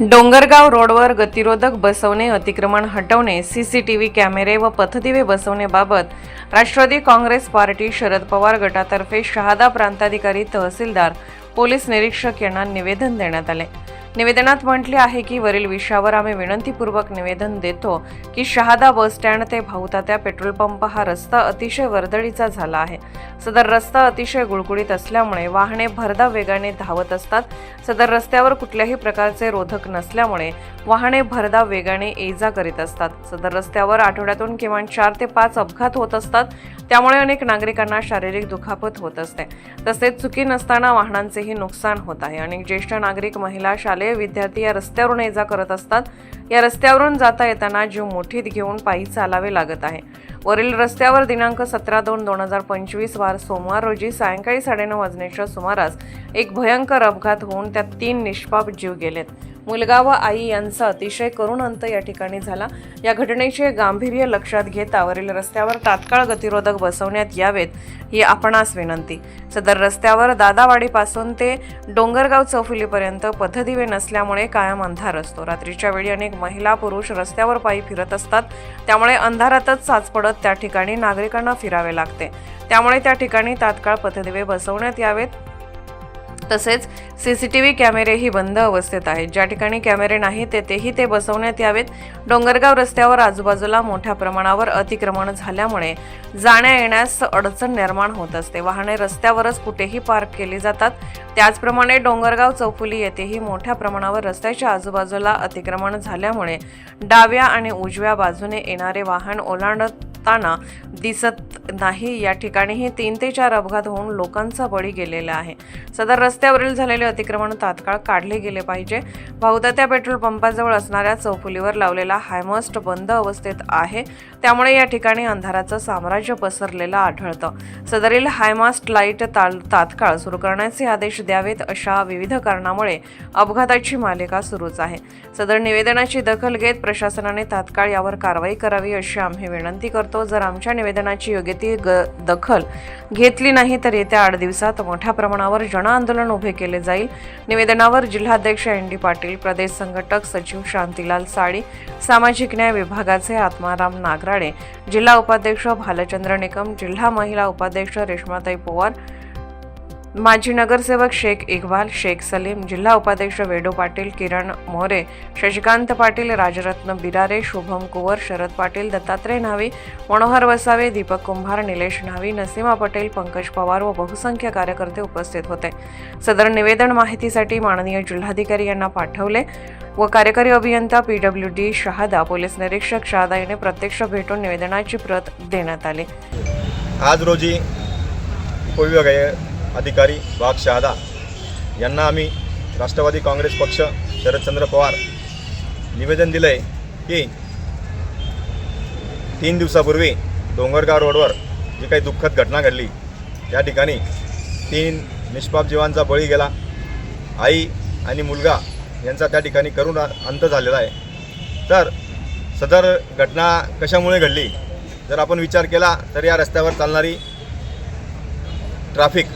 डोंगरगाव रोडवर गतिरोधक बसवणे अतिक्रमण हटवणे सीसीटीव्ही कॅमेरे व पथदिवे बसवण्याबाबत राष्ट्रवादी काँग्रेस पार्टी शरद पवार गटातर्फे शहादा प्रांताधिकारी तहसीलदार पोलीस निरीक्षक यांना निवेदन देण्यात आले. निवेदनात म्हटले आहे की वरील विषयावर आम्ही विनंतीपूर्वक निवेदन देतो की शहादा बस स्टँड ते भाऊतात्या पेट्रोल पंप हा रस्ता अतिशय वर्दळीचा झाला आहे. सदर रस्ता अतिशय गुळगुळीत असल्यामुळे वाहने भरधाव वेगाने धावत असतात. सदर रस्त्यावर कुठल्याही प्रकारचे रोधक नसल्यामुळे वाहने भरधाव वेगाने ये जा करीत असतात. सदर रस्त्यावर आठवड्यातून किमान चार ते पाच अपघात होत असतात. त्यामुळे अनेक नागरिकांना शारीरिक दुखापत होत असते. तसेच चुकी नसताना वाहनांचेही नुकसान होत आहे. अनेक ज्येष्ठ नागरिक महिला शालेय विद्यार्थी या रस्त्यावरून ये जा करत असतात. या रस्त्यावरून जाता येताना जीव मोठीत घेऊन पायी चालावे लागत आहे. वरील रस्त्यावर दिनांक सतरा दोन दोन हजार पंचवीस वार सोमवार रोजी सायंकाळी साडेनऊ वाजण्याच्या सुमारास एक भयंकर अपघात होऊन त्यात तीन निष्पाप जीव गेलेत. मुलगा व आई यांचा अतिशय करुण अंत या ठिकाणी झाला. या घटनेचे गांभीर्य लक्षात घेता वरील रस्त्यावर तात्काळ गतिरोधक बसवण्यात यावेत ही आपणास विनंती. सदर रस्त्यावर दादावाडीपासून ते डोंगरगाव चौफुलीपर्यंत पथदिवे नसल्यामुळे कायम अंधार असतो. रात्रीच्या वेळी अनेक महिला पुरुष रस्त्यावर पायी फिरत असतात. त्यामुळे अंधारातच साच पडत त्या ठिकाणी नागरिकांना फिरावे लागते. त्यामुळे त्या ठिकाणी तात्काळ पथदिवे बसवण्यात यावेत. तसेच सी सी टी व्ही कॅमेरेही बंद अवस्थेत आहेत ज्या ठिकाणी कॅमेरे नाही तेथेही ते बसवण्यात यावेत. डोंगरगाव रस्त्यावर आजूबाजूला मोठ्या प्रमाणावर अतिक्रमण झाल्यामुळे जाण्या येण्यास अडचण निर्माण होत असते. वाहने रस्त्यावरच कुठेही पार्क केली जातात. त्याचप्रमाणे डोंगरगाव चौफुली येथेही मोठ्या प्रमाणावर रस्त्याच्या आजूबाजूला अतिक्रमण झाल्यामुळे डाव्या आणि उजव्या बाजूने येणारे वाहन ओलांडत असताना दिसत नाही. या ठिकाणीही तीन ते चार अपघात होऊन लोकांचा बळी गेलेला आहे. सदर रस्त्यावरील झालेले अतिक्रमण तात्काळ काढले गेले पाहिजे. बहुधा पेट्रोल पंपाजवळ असणाऱ्या चौफुलीवर लावलेला हायमस्ट बंद अवस्थेत आहे. त्यामुळे या ठिकाणी अंधाराचं साम्राज्य पसरलेलं आढळतं. सदरील हायमास्ट लाइट ताल तात्काळ सुरू करण्याचे आदेश द्यावेत अशा विविध कारणामुळे अपघाताची मालिका सुरूच आहे. सदर निवेदनाची दखल घेत प्रशासनाने तात्काळ यावर कारवाई करावी अशी आम्ही विनंती करतो. जर आमच्या निवेदनाची योग्य ती ग दखल घेतली नाही तर येत्या आठ दिवसात मोठ्या प्रमाणावर जनआंदोलन उभे केले जाईल. निवेदनावर जिल्हाध्यक्ष एन डी पाटील प्रदेश संघटक सचिव शांतीलाल साळी सामाजिक न्याय विभागाचे आत्माराम नागराडे जिल्हा उपाध्यक्ष भालचंद्र निकम जिल्हा महिला उपाध्यक्ष रेश्माताई पवार माजी नगरसेवक शेख इक्बाल शेख सलीम जिल्हा उपाध्यक्ष वेडो पाटील किरण मोरे शशिकांत पाटील राजरत्न बिरारे शुभम कुवर शरद पाटील दत्तात्रय न्हावी मनोहर वसावे दीपक कुंभार निलेश न्हावी नसीमा पटेल पंकज पवार व बहुसंख्य कार्यकर्ते उपस्थित होते. सदर निवेदन माहितीसाठी माननीय जिल्हाधिकारी यांना पाठवले व कार्यकारी अभियंता P W D Shahada police निरीक्षक शहादा यांनी प्रत्यक्ष भेटून निवेदनाची प्रत देण्यात आली. आज रोजी अधिकारी वाघ शहादा यांना आम्ही राष्ट्रवादी काँग्रेस पक्ष शरदचंद्र पवार निवेदन दिलं आहे की तीन दिवसापूर्वी डोंगरगाव रोडवर जी काही दुःखद घटना घडली त्या ठिकाणी तीन निष्पाप जीवांचा बळी गेला. आई आणि मुलगा यांचा त्या ठिकाणी करून अंत झालेला आहे. तर सदर घटना कशामुळे घडली? जर आपण विचार केला तर या रस्त्यावर चालणारी ट्रॅफिक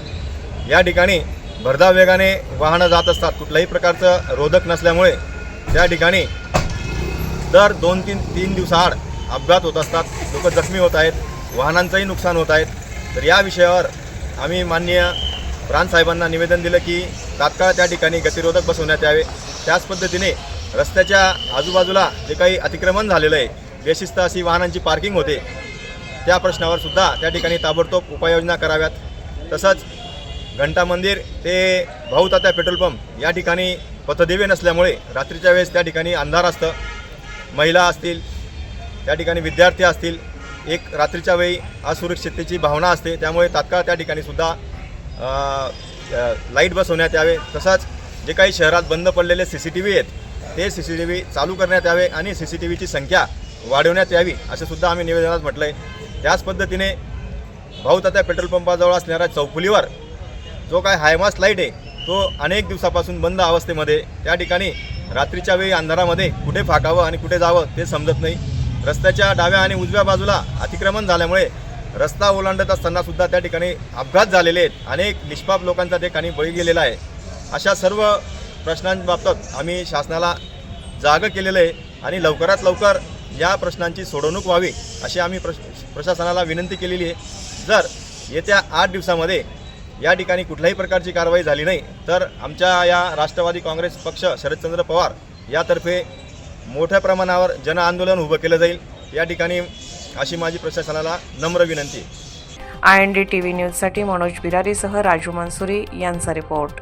या ठिकाणी भरधाव वेगाने वाहनं जात असतात. कुठल्याही प्रकारचं रोधक नसल्यामुळे त्या ठिकाणी दर दोन तीन तीन दिवसाआड अपघात होत असतात. लोक जखमी होत आहेत. वाहनांचंही नुकसान होत आहेत तर या विषयावर आम्ही माननीय प्रांतसाहेबांना निवेदन दिलं की तात्काळ त्या ठिकाणी गतिरोधक बसवण्यात यावे. त्याच पद्धतीने रस्त्याच्या आजूबाजूला जे काही अतिक्रमण झालेलं आहे बेशिस्त अशी वाहनांची पार्किंग होते त्या प्रश्नावर सुद्धा त्या ठिकाणी ताबडतोब उपाययोजना कराव्यात. तसंच घंटा मंदिर ते भाऊतात्या पेट्रोल पंप या ठिकाणी पथदिवे नसल्यामुळे रात्रीच्या वेळेस त्या ठिकाणी अंधार असतं महिला असतील त्या ठिकाणी विद्यार्थी असतील एक रात्रीच्या वेळी असुरक्षिततेची भावना असते. त्यामुळे तात्काळ त्या ठिकाणी सुद्धा लाइट बसवण्यात यावे. तसंच जे काही शहरात बंद पडलेले सी सी टी व्ही आहेत ते सी सी टी व्ही चालू करण्यात यावे आणि सी सी टी व्हीची संख्या वाढवण्यात यावी असं सुद्धा आम्ही निवेदनात म्हटलं आहे त्याच पद्धतीने भाऊतात्या पेट्रोल पंपाजवळ असणाऱ्या चौफुलीवर जो काय हायमास लाइट आहे तो अनेक दिवसापासून बंद अवस्थेमध्ये त्या ठिकाणी रात्रीच्या वेळी अंधारामध्ये कुठे फाकावं आणि कुठे जावं ते समजत नाही. रस्त्याच्या डाव्या आणि उजव्या बाजूला अतिक्रमण झाल्यामुळे रस्ता ओलांडत असताना सुद्धा त्या ठिकाणी अपघात झालेले आहेत. अनेक निष्पाप लोकांचा त्या ठिकाणी बळी गेलेला आहे. अशा सर्व प्रश्नांबाबत आम्ही शासनाला जागं केलेलं आहे आणि लवकरात लवकर या प्रश्नांची सोडवणूक व्हावी अशी आम्ही प्रश प्रशासनाला विनंती केलेली आहे. जर येत्या आठ दिवसामध्ये या ठिकाणी कुठल्याही प्रकारची कारवाई झाली नाही. तर आमच्या या राष्ट्रवादी काँग्रेस पक्ष शरदचंद्र पवार यातर्फे मोठ्या प्रमाणावर जनआंदोलन उभं केलं जाईल. या ठिकाणी अशी माझी प्रशासनाला नम्र विनंती. I N D T V न्यूजसाठी मनोज बिरारीसह राजू मनसुरी यांचा रिपोर्ट.